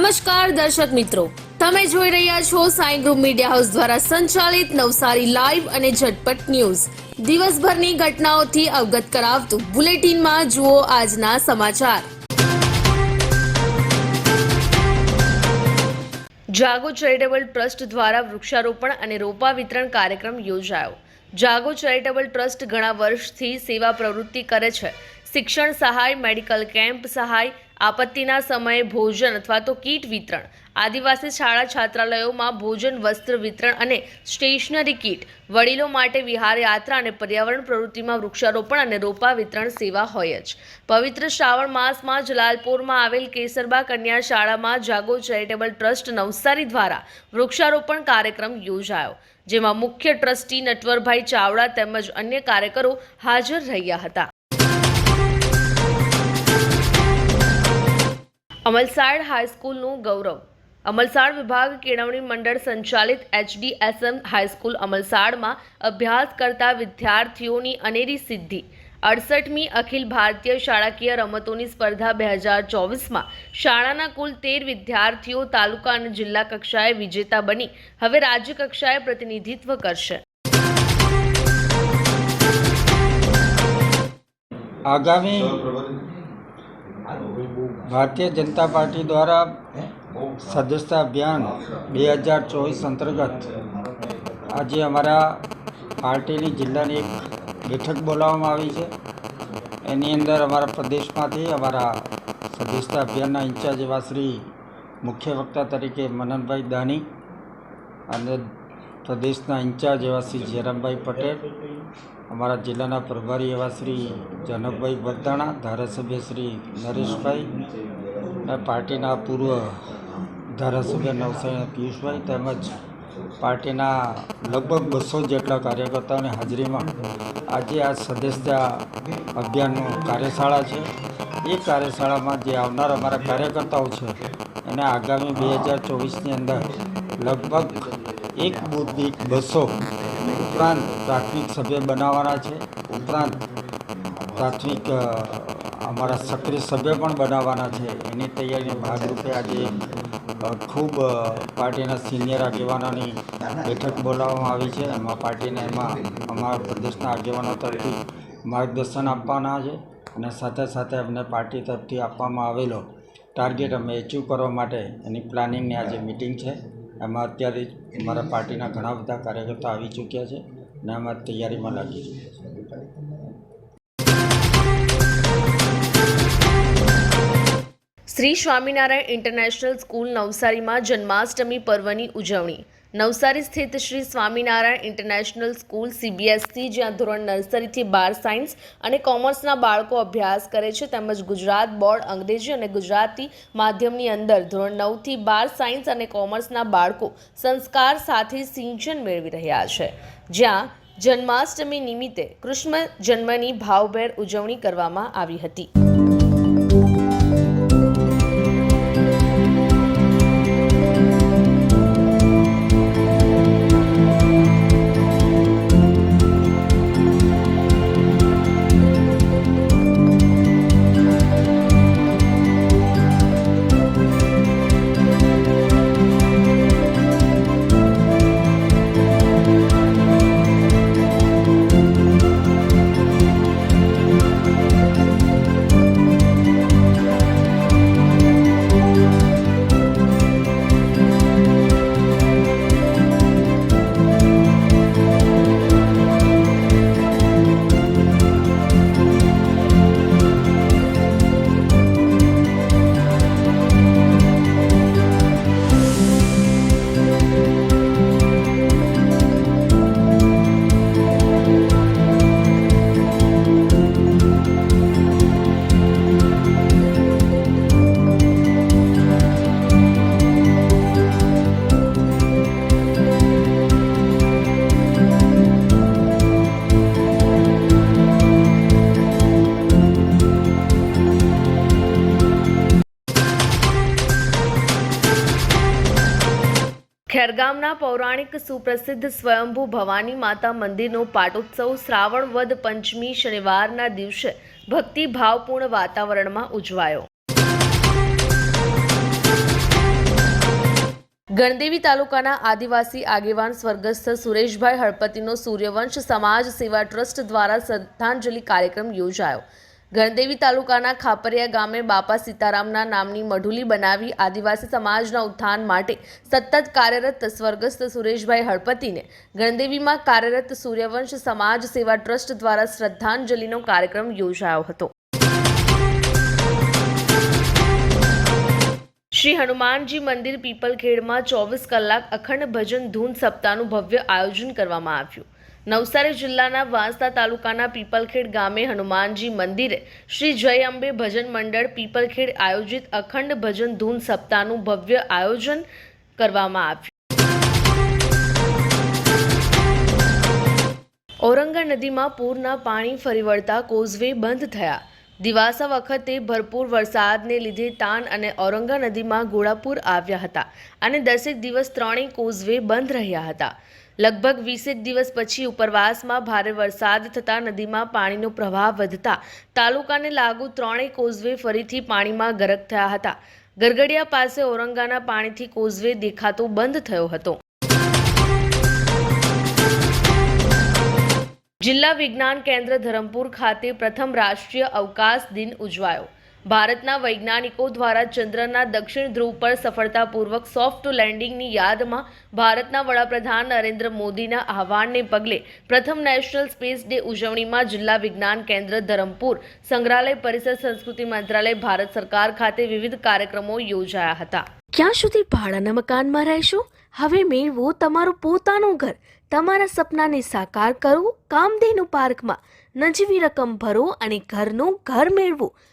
નમસ્કાર દર્શક મિત્રો. તમે જોઈ રહ્યા છો સાઈ ગ્રુપ મીડિયા હાઉસ દ્વારા સંચાલિત નવસારી લાઈવ અને ઝટપટ ન્યૂઝ. દિવસભરની ઘટનાઓથી અવગત કરાવતું બુલેટિનમાં જુઓ આજના સમાચાર. જાગો ચેરિટેબલ ટ્રસ્ટ દ્વારા વૃક્ષારોપણ અને રોપા વિતરણ કાર્યક્રમ યોજાયો. જાગો ચેરિટેબલ ટ્રસ્ટ ઘણા વર્ષથી સેવા પ્રવૃત્તિ કરે છે. શિક્ષણ સહાય, મેડિકલ કેમ્પ સહાય આપત્તિના સમયે ભોજન અથવા તો કીટ વિતરણ. આદિવાસી શાળા છાત્રાલયોમાં ભોજન, વસ્ત્ર વિતરણ અને સ્ટેશનરી કીટ. વડીલો માટે વિહાર યાત્રા અને પર્યાવરણ પ્રવૃત્તિમાં વૃક્ષારોપણ અને રોપા વિતરણ સેવા હોય જ. પવિત્ર શ્રાવણ માસમાં જલાલપોરમાં આવેલ કેસરબા કન્યા શાળામાં જાગો ચેરિટેબલ ટ્રસ્ટ નવસારી દ્વારા વૃક્ષારોપણ કાર્યક્રમ યોજાયો, જેમાં મુખ્ય ટ્રસ્ટી નટવરભાઈ ચાવડા તેમજ અન્ય કાર્યકરો હાજર રહ્યા હતા. અમલસાડ હાઈસ્કૂલનું ગૌરવ. અમલસાડ વિભાગ કેળવણી મંડળ સંચાલિત એચડીએસએમ હાઈસ્કૂલ અમલસાડમાં અભ્યાસ કરતા વિદ્યાર્થીઓની અનેરી સિદ્ધિ. અડસઠમી અખિલ ભારતીય શાળાકીય રમતોની સ્પર્ધા બે હજાર ચોવીસમાં શાળાના કુલ તેર વિદ્યાર્થીઓ તાલુકા અને જિલ્લા કક્ષાએ વિજેતા બની. હવે રાજ્ય કક્ષાએ પ્રતિનિધિત્વ કરશે. આગામી ભારતીય જનતા પાર્ટી દ્વારા સદસ્યતા અભિયાન બે હજાર ચોવીસ અંતર્ગત આજે અમારા પાર્ટીની જિલ્લાની એક બેઠક બોલાવવામાં આવી છે. એની અંદર અમારા પ્રદેશમાંથી અમારા સદસ્યતા અભિયાનના ઇન્ચાર્જ એવા શ્રી મુખ્ય વક્તા તરીકે મનનભાઈ દાની અને પ્રદેશના ઇન્ચાર્જ એવા શ્રી જયરામભાઈ પટેલ, અમારા જિલ્લાના પ્રભારી એવા શ્રી જનકભાઈ બરદાણા, ધારાસભ્ય શ્રી નરેશભાઈ અને પાર્ટીના પૂર્વ ધારાસભ્ય નવસારી પિયુષભાઈ તેમજ પાર્ટીના લગભગ બસો જેટલા કાર્યકર્તાઓની હાજરીમાં આજે આ સદસ્યતા અભિયાનનું કાર્યશાળા છે. એ કાર્યશાળામાં જે આવનાર અમારા કાર્યકર્તાઓ છે, એને આગામી બે હજાર ચોવીસની અંદર લગભગ એક બૂથ દીઠ બસો ઉપરાંત પ્રાથમિક સભ્ય બનાવવાના છે. ઉપરાંત પ્રાથમિક અમારા સક્રિય સભ્ય પણ બનાવવાના છે. એની તૈયારી ભાગરૂપે આજે ખૂબ પાર્ટીના સિનિયર આગેવાનોની બેઠક બોલાવવામાં આવી છે. એમાં પાર્ટીને, એમાં અમારા પ્રદેશના આગેવાનો તરફથી માર્ગદર્શન આપવાના છે અને સાથે સાથે અમને પાર્ટી તરફથી આપવામાં આવેલો ટાર્ગેટ અમે એચીવ કરવા માટે એની પ્લાનિંગની આજે મિટિંગ છે. એમાં અત્યારે મારા પાર્ટીના ઘણા બધા કાર્યકર્તા આવી ચૂક્યા છે અને અમે તૈયારીમાં લાગી છે શ્રી સ્વામિનારાયણ ઇન્ટરનેશનલ સ્કૂલ નવસારીમાં જન્માષ્ટમી પર્વની ઉજવણી. નવસારી સ્થિત Shri Swaminarayan international school CBSE જ્યાં ધોરણ નર્સરીથી બાર સાયન્સ અને કોમર્સના બાળકો અભ્યાસ કરે છે, તેમજ ગુજરાત બોર્ડ અંગ્રેજી અને ગુજરાતી માધ્યમની અંદર ધોરણ નવથી બાર સાયન્સ અને કોમર્સના બાળકો સંસ્કાર સાથે સિંચન મેળવી રહ્યા છે. જ્યાં જન્માષ્ટમી નિમિત્તે કૃષ્ણ જન્મની ભાવભેર ઉજવણી કરવામાં આવી હતી. ખેરગામના પૌરાણિક સુપ્રસિદ્ધ સ્વયંભૂ ભવાની માતા મંદિરનો પાટોત્સવ શ્રાવણ વદ પંચમી શનિવારના દિવસે ભક્તિભાવપૂર્ણ વાતાવરણમાં ઉજવાયો. ગણદેવી તાલુકાના આદિવાસી આગેવાન સ્વર્ગસ્થ સુરેશભાઈ હળપતિનો સૂર્યવંશ સમાજ સેવા ટ્રસ્ટ દ્વારા શ્રદ્ધાંજલિ કાર્યક્રમ યોજાયો. ગણદેવી તાલુકાના ખાપરિયા ગામે બાપા સીતારામના નામની મઢુલી બનાવી આદિવાસી સમાજના ઉત્થાન માટે સતત કાર્યરત સ્વર્ગસ્થ સુરેશભાઈ હળપતિને ગણદેવીમાં કાર્યરત સૂર્યવંશ સમાજ સેવા ટ્રસ્ટ દ્વારા શ્રદ્ધાંજલિનો કાર્યક્રમ યોજાયો હતો. શ્રી હનુમાનજી મંદિર પીપલખેડમાં ચોવીસ કલાક અખંડ ભજન ધૂન સપ્તાહનું ભવ્ય આયોજન કરવામાં આવ્યું. નવસારી જિલ્લાના વાંસદા તાલુકાના પીપલખેડ ગામે હનુમાનજી મંદિરે શ્રી જય અંબે ભજન મંડળ પીપલખેડ આયોજિત અખંડ ભજન ધૂન સપ્તાહનું ભવ્ય આયોજન કરવામાં આવ્યું. ઔરંગા નદીમાં પૂરના પાણી ફરી વળતા કોઝવે બંધ થયા. દિવાસા વખતે ભરપૂર વરસાદને લીધે તાન અને ઔરંગા નદીમાં ગોળાપુર આવ્યા હતા અને દસેક દિવસ ત્રણેય કોઝવે બંધ રહ્યા હતા. લગભગ વીસેક દિવસ પછી ઉપરવાસમાં ભારે વરસાદ થતાં નદીમાં પાણીનો પ્રવાહ વધતા તાલુકાને લાગુ ત્રણેય કોઝવે ફરીથી પાણીમાં ગરક થયા હતા. ગરગડિયા પાસે ઔરંગાના પાણીથી કોઝવે દેખાતો બંધ થયો હતો. જિલ્લા વિજ્ઞાન કેન્દ્ર ધરમપુર ખાતે પ્રથમ રાષ્ટ્રીય અવકાશ દિન ઉજવાયો. ભારતના વૈજ્ઞાનિકો દ્વારા ચંદ્રના દક્ષિણ ધ્રુવ પર સફળતાપૂર્વક સોફ્ટ લેન્ડિંગની યાદમાં ભારતના વડાપ્રધાન નરેન્દ્ર મોદીના આહવાનને પગલે પ્રથમ નેશનલ સ્પેસ ડે ઉજવણીમાં જિલ્લા વિજ્ઞાન કેન્દ્ર ધરમપુર, સંગ્રહાલય પરિસર સંસ્કૃતિ મંત્રાલય, ભારત સરકાર ખાતે વિવિધ કાર્યક્રમો યોજાયા હતા. ક્યાં સુધી ભાડાના મકાનમાં રહેશો? હવે મેળવો તમારું પોતાનું ઘર. તમારા સપનાને સાકાર કરો. કામધેનુ પાર્કમાં નજીવી રકમ ભરો અને ઘરનું ઘર મેળવો.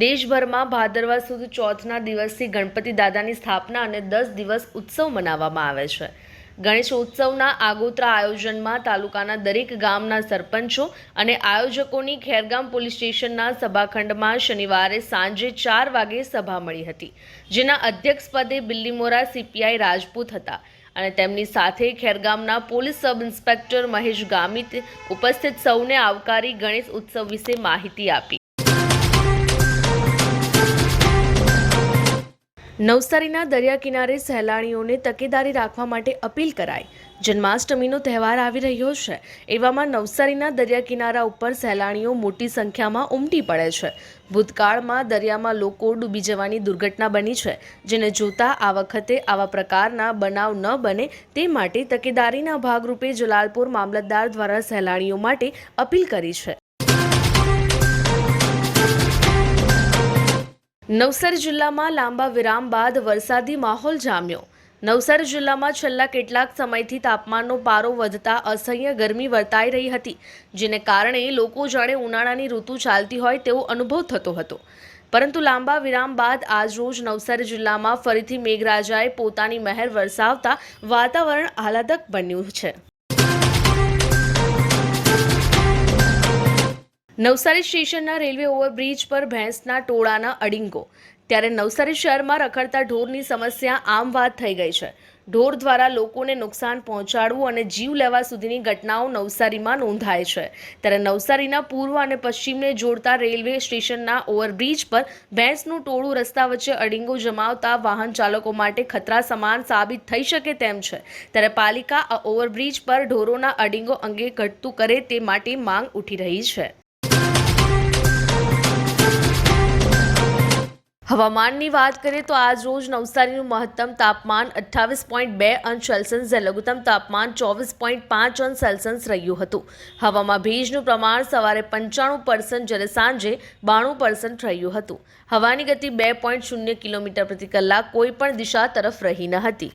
દેશભરમાં ભાદરવા સુદ ચોથના દિવસથી ગણપતિ દાદાની સ્થાપના અને દસ દિવસ ઉત્સવ મનાવવામાં આવે છે. ગણેશ ઉત્સવના આગોતરા આયોજનમાં તાલુકાના દરેક ગામના સરપંચો અને આયોજકોની ખેરગામ પોલીસ સ્ટેશનના સભાખંડમાં શનિવારે સાંજે ચાર વાગે સભા મળી હતી, જેના અધ્યક્ષપદે બિલ્લીમોરા સીપીઆઈ રાજપૂત હતા અને તેમની સાથે ખેરગામના police sub inspector Mahesh Gamit ઉપસ્થિત સૌને આવકારી ગણેશ ઉત્સવ વિશે માહિતી આપી. નવસારીના દરિયા કિનારે સહેલાણીઓને તકેદારી રાખવા માટે અપીલ કરાઈ. જન્માષ્ટમીનો તહેવાર આવી રહ્યો છે. એવામાં નવસારીના દરિયા કિનારા ઉપર સહેલાણીઓ મોટી સંખ્યામાં ઉમટી પડે છે. ભૂતકાળમાં દરિયામાં લોકો ડૂબી જવાની દુર્ઘટના બની છે, જેને જોતા આ વખતે આવા પ્રકારના બનાવ ન બને તે માટે તકેદારીના ભાગરૂપે જલાલપુર મામલતદાર દ્વારા સહેલાણીઓ માટે અપીલ કરી છે. નવસારી જિલ્લામાં લાંબા વિરામ બાદ વરસાદી માહોલ જામ્યો. નવસારી જિલ્લામાં છેલ્લા કેટલાક સમયથી તાપમાનનો પારો વધતા અસહ્ય ગરમી વર્તાઈ રહી હતી, જેને કારણે લોકો જાણે ઉનાળાની ઋતુ ચાલતી હોય તેવો અનુભવ થતો હતો. પરંતુ લાંબા વિરામ બાદ આજરોજ નવસારી જિલ્લામાં ફરીથી મેઘરાજાએ પોતાની મહેર વરસાવતા વાતાવરણ આહલાદક બન્યું છે. નવસારી સ્ટેશનના રેલવે ઓવરબ્રિજ પર ભેંસના ટોળાના અડિંગો. ત્યારે નવસારી શહેરમાં રખડતા ઢોરની સમસ્યા આમ વાત થઈ ગઈ છે. ઢોર દ્વારા લોકોને નુકસાન પહોંચાડવું અને જીવ લેવા સુધીની ઘટનાઓ નવસારીમાં નોંધાય છે. ત્યારે નવસારીના પૂર્વ અને પશ્ચિમને જોડતા રેલવે સ્ટેશનના ઓવરબ્રિજ પર ભેંસનું ટોળું રસ્તા વચ્ચે અડિંગો જમાવતા વાહન ચાલકો માટે ખતરા સમાન સાબિત થઈ શકે તેમ છે. ત્યારે પાલિકા આ ઓવરબ્રિજ પર ઢોરોના અડિંગો અંગે ઘટતું કરે તે માટે માંગ ઉઠી રહી છે. હવામાનની વાત કરીએ તો આજ રોજ નવસારીનું મહત્તમ તાપમાન અઠ્ઠાવીસ પોઈન્ટ બે અંશ સેલ્સિયસ જે લઘુત્તમ તાપમાન ચોવીસ પોઈન્ટ પાંચ અંશ સેલ્સિયસ રહ્યું હતું. હવામાં ભેજનું પ્રમાણ સવારે પંચાણું પર્સન્ટ જ્યારે સાંજે બાણું પર્સન્ટ રહ્યું હતું. હવાની ગતિ બે પોઈન્ટ શૂન્ય કિલોમીટર પ્રતિ કલાક કોઈ પણ દિશા તરફ રહી ન હતી.